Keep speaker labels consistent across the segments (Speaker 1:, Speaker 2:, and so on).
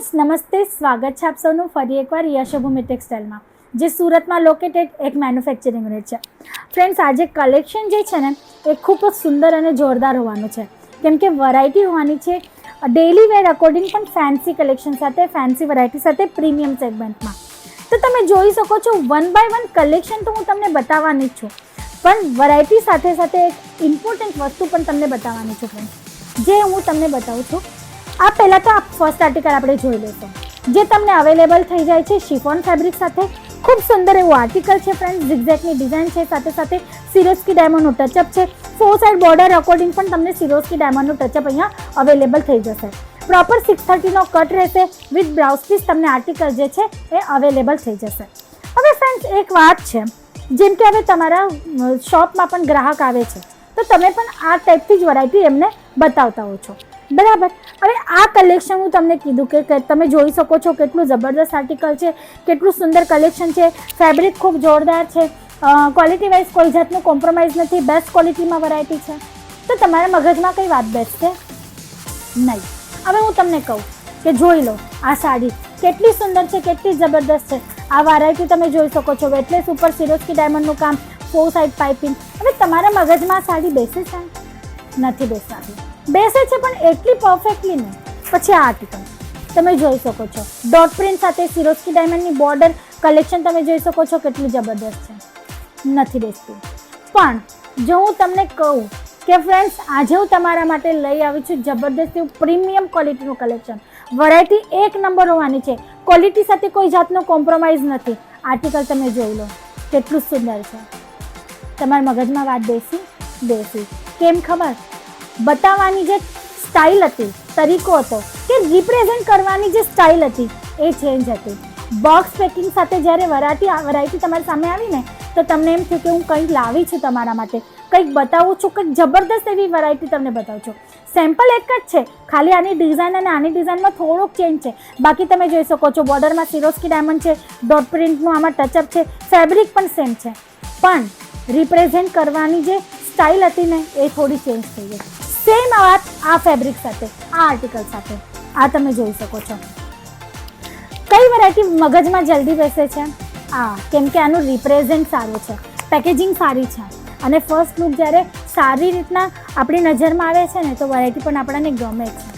Speaker 1: Friends, નમસ્તે. સ્વાગત છે આપ સૌનું ફરી એકવાર યશોભૂમિ ટેક્સટાઇલમાં, જે સુરતમાં લોકેટેડ એક મેન્યુફેક્ચરિંગ યુનિટ છે. ફ્રેન્ડ્સ, આજે કલેક્શન જે છે ને, એ ખૂબ જ સુંદર અને જોરદાર હોવાનું છે. કેમ કે વરાયટી હોવાની છે. ડેલી વેર અકોર્ડિંગ પણ ફેન્સી કલેક્શન સાથે ફેન્સી વરાયટી સાથે પ્રીમિયમ સેગમેન્ટમાં તો તમે જોઈ શકો છો વન બાય વન કલેક્શન તો હું તમને બતાવવાની જ છું. પણ વરાયટી સાથે સાથે એક ઇમ્પોર્ટન્ટ વસ્તુ પણ તમને બતાવવાની છું ફ્રેન્ડ જે હું તમને બતાવું છું આ પહેલાં તો આ ફર્સ્ટ આર્ટિકલ આપણે જોઈ લઈશું જે તમને અવેલેબલ થઈ જાય છે શિફોન ફેબ્રિક સાથે. ખૂબ સુંદર એવું આર્ટિકલ છે ફ્રેન્ડ ઝિગઝેકની ડિઝાઇન છે, સાથે સાથે સિરોસ્કી ડાયમંડનું ટચઅપ છે. ફોર સાઇડ બોર્ડર અકોર્ડિંગ પણ તમને સિરોસ્કી ડાયમંડનું ટચઅપ અહીંયા અવેલેબલ થઈ જશે. પ્રોપર સિક્સ થર્ટીનો કટ રહેશે. વિથ બ્લાઉઝ પીસ તમને આર્ટિકલ જે છે એ અવેલેબલ થઈ જશે. હવે ફ્રેન્ડ્સ એક વાત છે. જેમ કે હવે તમારા શોપમાં પણ ગ્રાહક આવે છે. તો તમે પણ આ ટાઈપથી જ વેરાયટી એમને બતાવતા હો છો. બરાબર. હવે આ કલેક્શન હું તમને કીધું કે તમે જોઈ શકો છો કેટલું જબરદસ્ત આર્ટિકલ છે, કેટલું સુંદર કલેક્શન છે. ફેબ્રિક ખૂબ જોરદાર છે. ક્વોલિટી વાઇઝ કોઈ જાતનું કોમ્પ્રોમાઇઝ નથી. બેસ્ટ ક્વોલિટીમાં વેરાયટી છે. તો તમારા મગજમાં કઈ વાત બેસશે? નહીં. હવે હું તમને કહું કે જોઈ લો આ સાડી. કેટલી સુંદર છે, કેટલી જબરદસ્ત છે. આ વેરાયટી તમે જોઈ શકો છો. વેટલેસ ઉપર સિરોસ્કી ડાયમંડનું કામ ફોર સાઇડ પાઇપિંગ હવે તમારા મગજમાં સાડી બેસે છે? નથી બેસતી બેસે છે પણ એટલી પરફેક્ટલી નહીં. પછી આ આર્ટિકલ તમે જોઈ શકો છો. ડોટ પ્રિન્ટ સાથે સિરોસ્કી ડાયમંડની બોર્ડર કલેક્શન તમે જોઈ શકો છો કેટલી જબરદસ્ત છે. નથી બેસતી. પણ જો હું તમને કહું કે ફ્રેન્ડ્સ આજે હું તમારા માટે લઈ આવી છું જબરદસ્ત પ્રીમિયમ ક્વોલિટીનું કલેક્શન વરાયટી એક નંબર હોવાની છે. ક્વોલિટી સાથે કોઈ જાતનો કોમ્પ્રોમાઇઝ નથી. આર્ટિકલ તમે જોઈ લો. કેટલું સુંદર છે. તમારા મગજમાં વાત બેસી? બેસી. કેમ ખબર? બતાવવાની જે સ્ટાઇલ હતી, તરીકો હતો, કે રિપ્રેઝેન્ટ કરવાની જે સ્ટાઇલ હતી, એ ચેન્જ હતી. બોક્સ પેકિંગ સાથે જ્યારે વરાયટી વેરાયટી તમારી સામે આવી ને તો તમને એમ થયું કે હું કંઈક લાવી છું તમારા માટે. કંઈક બતાવું છું, કંઈક જબરદસ્ત એવી વરાયટી તમને બતાવું છું. સેમ્પલ એક જ છે, ખાલી આની ડિઝાઇન અને આની ડિઝાઇનમાં થોડોક ચેન્જ છે. બાકી તમે જોઈ શકો છો બોર્ડરમાં સિરોસ્કી ડાયમંડ છે ડોટ પ્રિન્ટનું આમાં ટચઅપ છે ફેબ્રિક પણ સેમ છે. પણ રિપ્રેઝેન્ટ કરવાની જે સ્ટાઇલ હતી ને, એ થોડી ચેન્જ થઈ ગઈ. સેમ વાત આ ફેબ્રિક સાથે, આ આર્ટિકલ સાથે. આ તમે જોઈ શકો છો. કઈ વેરાયટી મગજમાં જલ્દી બેસે છે? આ, કેમ કે આનું રિપ્રેઝેન્ટ સારું છે. પેકેજિંગ સારી છે. અને ફર્સ્ટ લુક જ્યારે સારી રીતના આપણી નજરમાં આવે છે ને, તો વેરાયટી પણ આપણને ગમે છે.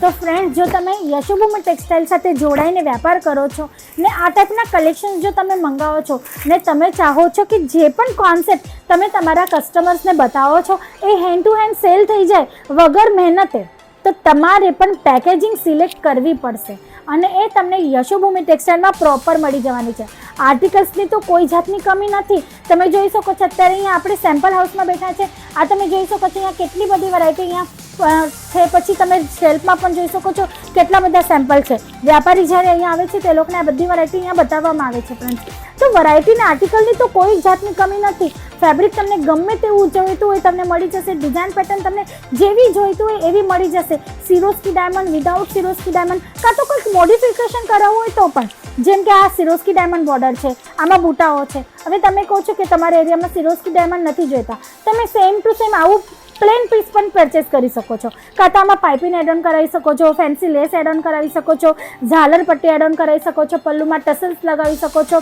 Speaker 1: તો ફ્રેન્ડ જો તમે યશોભૂમિ ટેક્સટાઇલ સાથે જોડાઈને વેપાર કરો છો ને આ ટાઈપના કલેક્શન જો તમે મંગાવો છો ને તમે ચાહો છો કે જે પણ કોન્સેપ્ટ તમે તમારા કસ્ટમર્સને બતાવો છો, એ હેન્ડ ટુ હેન્ડ સેલ થઈ જાય વગર મહેનતે, તો તમારે પણ પેકેજિંગ સિલેક્ટ કરવી પડશે. અને એ તમને યશોભૂમિ ટેક્સટાઇલમાં પ્રોપર મળી જવાની છે. આર્ટિકલ્સની તો કોઈ જાતની કમી નથી. તમે જોઈ શકો છો, અત્યારે અહીંયા આપણે સેમ્પલ હાઉસમાં બેઠા છે. આ તમે જોઈ શકો છો, અહીંયા કેટલી બધી વેરાયટી અહીંયા છે, પછી તમે શેલ્ફમાં પણ જોઈ શકો છો કેટલા બધા સેમ્પલ છે. વ્યાપારી જ્યારે અહીંયા આવે છે તે લોકોને આ બધી વરાયટી અહીંયા બતાવવામાં આવે છે ફ્રેન્ડ્સ તો વરાયટીના આર્ટિકલની તો કોઈ જાતની કમી નથી. ફેબ્રિક તમને ગમે તેવું જોઈતું હોય તમને મળી જશે ડિઝાઇન પેટર્ન તમને જેવી જોઈતું હોય એવી મળી જશે. Swarovski diamond without Swarovski diamond કાં તો કંઈક મોડિફિકેશન કરાવવું હોય તો પણ. જેમ કે આ સિરોસ્કી ડાયમંડ બોર્ડર છે, આમાં બુટાઓ છે. હવે તમે કહો છો કે તમારા એરિયામાં સિરોસ્કી ડાયમંડ નથી જોઈતા. તમે સેમ ટુ સેમ આવું પ્લેન પીસ પણ પરચેસ કરી શકો છો. કાતામાં પાઇપિંગ એડ ઓન કરાવી શકો છો ફેન્સી લેસ એડ ઓન કરાવી શકો છો, ઝાલર પટ્ટી એડ ઓન કરાવી શકો છો, પલ્લુમાં ટસલ્સ લગાવી શકો છો.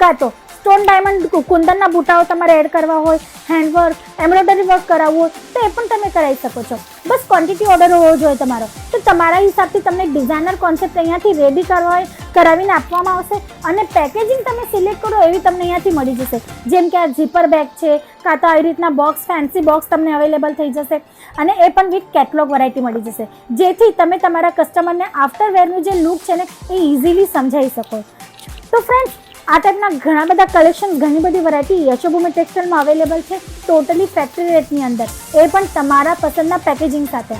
Speaker 1: કાં તો સ્ટોન ડાયમંડ કુંદનના બુટાઓ તમારે એડ કરવા હોય હેન્ડવર્ક એમ્બ્રોઇડરી વર્ક કરાવવું હોય, તો એ પણ તમે કરાવી શકો છો. બસ ક્વોન્ટિટી ઓર્ડર હોવો જોઈએ તમારો. તો તમારા હિસાબથી તમને ડિઝાઇનર કોન્સેપ્ટ અહીંયાથી રેડી કરવા કરાવીને આપવામાં આવશે અને પેકેજિંગ તમે સિલેક્ટ કરો એવી તમને અહીંયાથી મળી જશે. જેમ કે આ ઝીપર બેગ છે, કાં તો આવી રીતના બોક્સ ફેન્સી બોક્સ તમને અવેલેબલ થઈ જશે અને એ પણ વિથ કેટલોગ વેરાયટી મળી જશે. જેથી તમે તમારા કસ્ટમરને આફ્ટર વેરનું જે લુક છે ને, એ ઇઝીલી સમજાવી શકો. તો ફ્રેન્ડ્સ આ ટાઈપના ઘણા બધા કલેક્શન ઘણી બધી વેરાયટી યશોભૂમિ ટેક્સટાઇલમાં અવેલેબલ છે. ટોટલી ફેક્ટરી રેટની અંદર. એ પણ તમારા પસંદના પેકેજિંગ સાથે.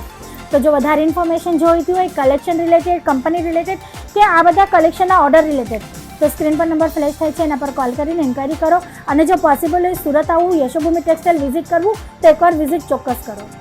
Speaker 1: તો જો વધારે ઇન્ફોર્મેશન જોઈતી હોય કલેક્શન રિલેટેડ કંપની રિલેટેડ કે આ બધા કલેક્શનના ઓર્ડર રિલેટેડ તો સ્ક્રીન પર નંબર ફ્લેશ થાય છે, એના પર કોલ કરીને ઇન્ક્વાયરી કરો. અને જો પોસિબલ હોય, સુરત આવવું યશોભૂમિ ટેક્સટાઇલ વિઝિટ કરવું, તો એકવાર વિઝિટ ચોક્કસ કરો.